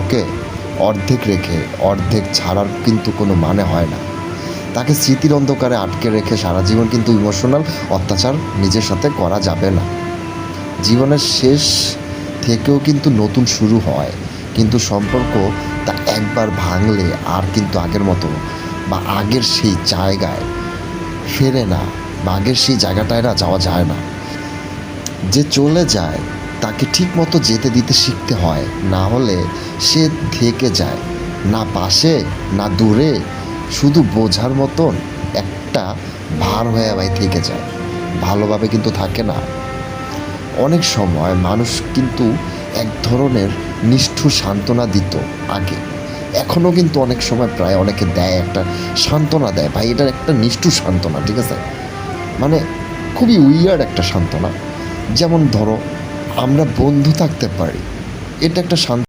ওকে অর্ধেক রেখে, অর্ধেক ছাড়ার কিন্তু কোনো মানে হয় না। তাকে স্মৃতির অন্ধকারে আটকে রেখে সারা জীবন কিন্তু ইমোশনাল অত্যাচার নিজের সাথে করা যাবে না। জীবনের শেষ থেকেও কিন্তু নতুন শুরু হয়, কিন্তু সম্পর্ক তা একবার ভাঙলে আর কিন্তু আগের মতো বা আগের সেই জায়গায় ফেরে না বা আগের সেই জায়গাটায় না যাওয়া যায় না। যে চলে যায় তাকে ঠিক মতো যেতে দিতে শিখতে হয়, না হলে সে থেকে যায়। না পাশে, না দূরে, শুধু বোঝার মতন একটা ভার হয়ে ভাই থেকে যায়। ভালোভাবে কিন্তু থাকে না। অনেক সময় মানুষ কিন্তু এক ধরনের নিষ্ঠুর সান্ত্বনা দিত আগে। এখনও কিন্তু অনেক সময় প্রায় অনেকে দেয় একটা সান্ত্বনা দেয়। ভাই, এটার একটা নিষ্ঠুর সান্ত্বনা, ঠিক আছে? মানে খুবই উইয়ার্ড একটা সান্ত্বনা। যেমন ধরো আমরা বন্ধু থাকতে পারি। এটা একটা শান্ত